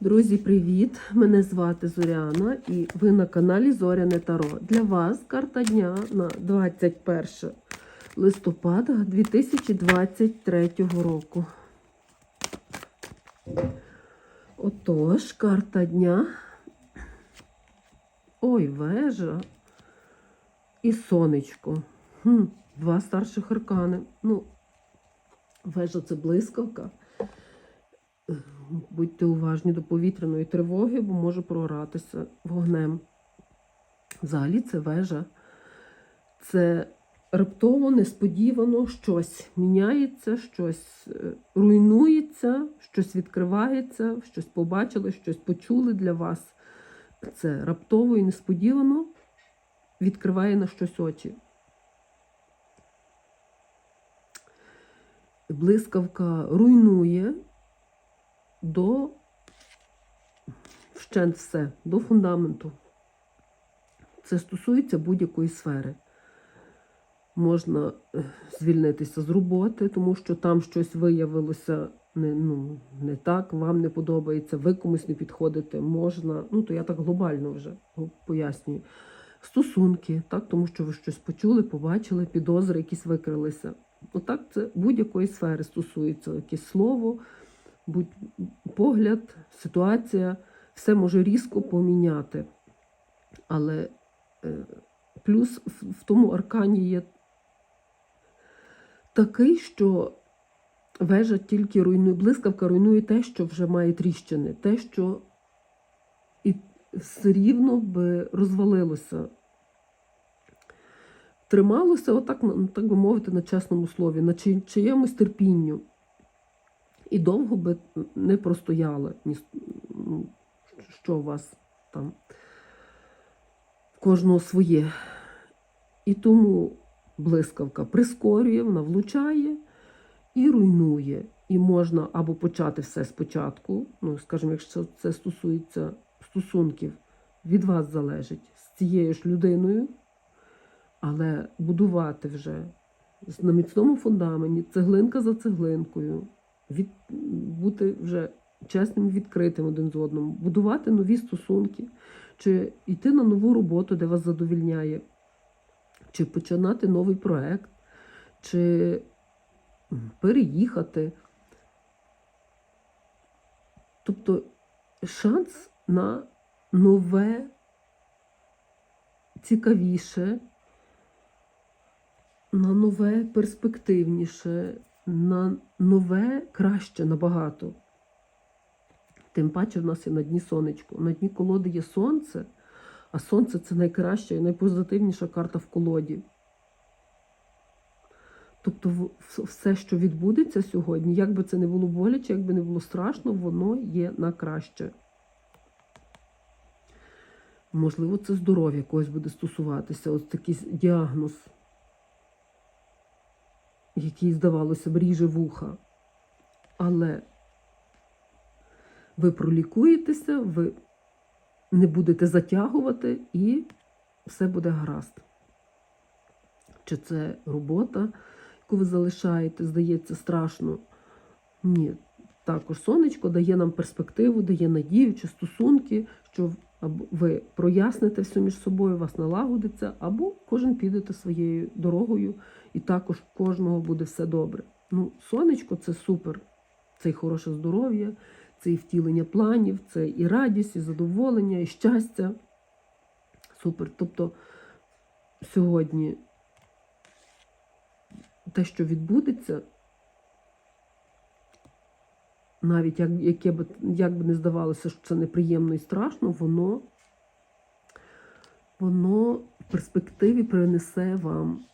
Друзі, привіт! Мене звати Зоряна і ви на каналі Зоряне Таро. Для вас карта дня на 21 листопада 2023 року. Отож, карта дня. Ой, вежа і сонечко. Хм, два старших аркани. Ну, вежа це блискавка. Будьте уважні до повітряної тривоги, бо може програтися вогнем. Взагалі це вежа. Це раптово, несподівано щось міняється, щось е, руйнується, щось відкривається, щось побачили, щось почули для вас. Це раптово і несподівано відкриває на щось очі. Блискавка руйнує до вщент все, до фундаменту. Це стосується будь-якої сфери. Можна е, звільнитися з роботи, тому що там щось виявилося не, ну, не так, вам не подобається, ви комусь не підходите, можна. Ну, то я так глобально вже пояснюю. Стосунки, так, тому що ви щось почули, побачили, підозри якісь викрилися. Отак це будь-якої сфери стосується, якесь слово погляд, ситуація, все може різко поміняти. Але е, плюс в тому аркані є такий, що вежа тільки руйнує, блискавка руйнує те, що вже має тріщини, те, що і все рівно би розвалилося. Трималося, отак, так би мовити, на чесному слові, на чиємусь терпінню. І довго би не простояли, що у вас там кожного своє. І тому блискавка прискорює, вона влучає і руйнує. І можна або почати все спочатку, ну, скажімо, якщо це стосується стосунків, від вас залежить з цією ж людиною, але будувати вже на міцному фундаменті, цеглинка за цеглинкою від, бути вже чесним, відкритим один з одним, будувати нові стосунки, чи йти на нову роботу, де вас задовільняє, чи починати новий проект, чи переїхати. Тобто шанс на нове, цікавіше, на нове перспективніше на нове краще набагато. Тим паче в нас є на дні сонечко. На дні колоди є сонце, а сонце це найкраща і найпозитивніша карта в колоді. Тобто, все, що відбудеться сьогодні, як би це не було боляче, як би не було страшно, воно є на краще. Можливо, це здоров'я когось буде стосуватися, ось такий діагноз який, здавалося б, ріже вуха. Але ви пролікуєтеся, ви не будете затягувати і все буде гаразд. Чи це робота, яку ви залишаєте, здається, страшно? Ні. Також сонечко дає нам перспективу, дає надію чи стосунки, що ви проясните все між собою, вас налагодиться, або кожен підете своєю дорогою, і також кожного буде все добре. Ну, сонечко це супер, це і хороше здоров'я, це і втілення планів, це і радість, і задоволення, і щастя. Супер. Тобто сьогодні те, що відбудеться, навіть як, яке б, як би не здавалося, що це неприємно і страшно, воно, воно в перспективі принесе вам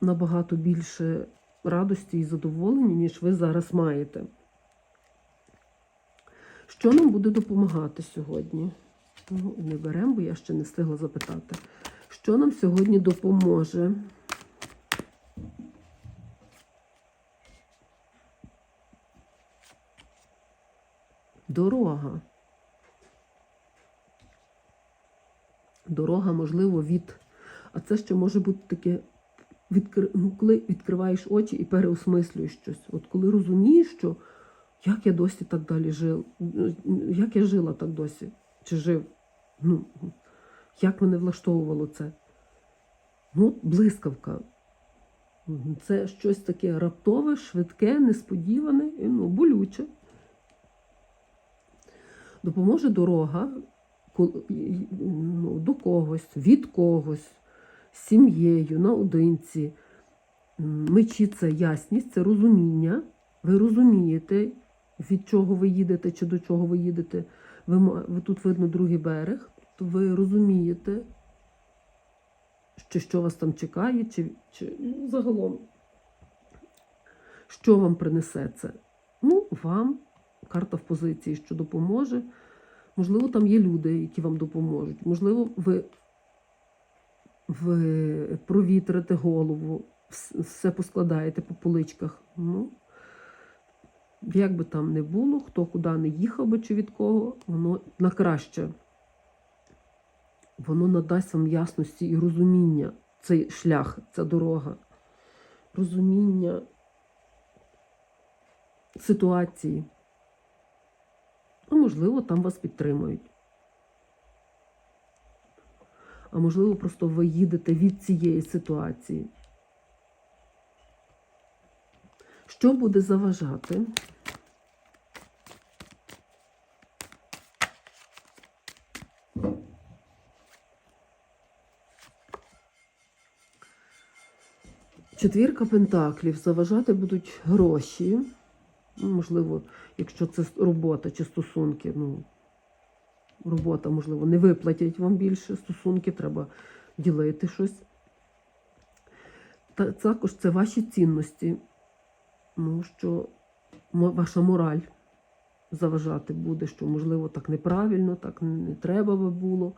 набагато більше радості і задоволення, ніж ви зараз маєте. Що нам буде допомагати сьогодні? Ну, Не беремо, бо я ще не встигла запитати. Що нам сьогодні допоможе? Дорога. Дорога, можливо, від. А це ще може бути таке, відкр... ну, коли відкриваєш очі і переосмислюєш щось. От коли розумієш, що як я досі так далі жив, як я жила так досі, чи жив? Ну, як мене влаштовувало це? Ну, блискавка. Це щось таке раптове, швидке, несподіване, ну, болюче. Допоможе дорога ну, до когось, від когось, з сім'єю, наодинці. Мечі це ясність, це розуміння. Ви розумієте, від чого ви їдете чи до чого ви їдете. Ви, тут видно другий берег, то ви розумієте, що, що вас там чекає, чи, чи ну, загалом, що вам принесе це. Ну, вам карта в позиції, що допоможе. Можливо, там є люди, які вам допоможуть. Можливо, ви, ви провітрите голову, все поскладаєте по поличках. Ну, як би там не було, хто куди не їхав би чи від кого, воно на краще. Воно надасть вам ясності і розуміння, цей шлях, ця дорога, розуміння ситуації. Можливо, там вас підтримують. А можливо, просто ви їдете від цієї ситуації. Що буде заважати? Четвірка пентаклів. Заважати будуть гроші. Ну, можливо, якщо це робота чи стосунки, ну, робота, можливо, не виплатять вам більше стосунки, треба ділити щось. Та також це ваші цінності, ну, що ваша мораль заважати буде, що, можливо, так неправильно, так не треба би було,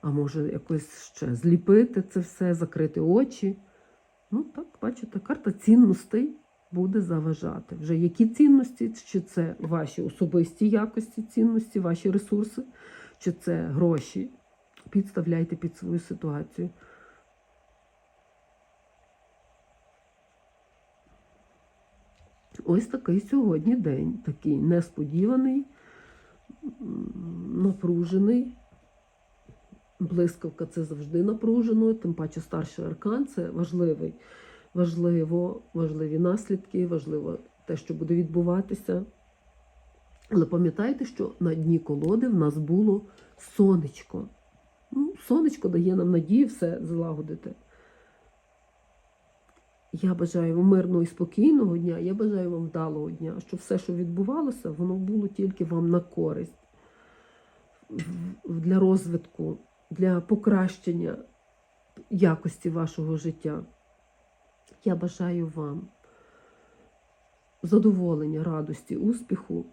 а може якось ще зліпити це все, закрити очі. Ну, так, бачите, карта цінностей буде заважати. Вже які цінності, чи це ваші особисті якості цінності, ваші ресурси, чи це гроші. Підставляйте під свою ситуацію. Ось такий сьогодні день, такий несподіваний, напружений. Блискавка це завжди напружено, тим паче старший аркан це важливий. Важливо, важливі наслідки, важливо те, що буде відбуватися. Але пам'ятайте, що на дні колоди в нас було сонечко. Ну, сонечко дає нам надію все злагодити. Я бажаю вам мирного і спокійного дня, я бажаю вам вдалого дня, щоб все, що відбувалося, воно було тільки вам на користь для розвитку, для покращення якості вашого життя. Я бажаю вам задоволення, радості, успіху,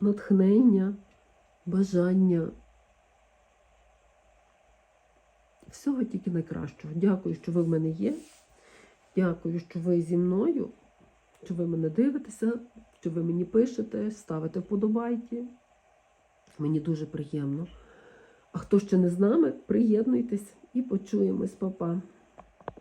натхнення, бажання. Всього тільки найкращого. Дякую, що ви в мене є. Дякую, що ви зі мною, що ви мене дивитеся, що ви мені пишете, ставите вподобайки. Мені дуже приємно. А хто ще не з нами, приєднуйтесь і почуємось, Па-па.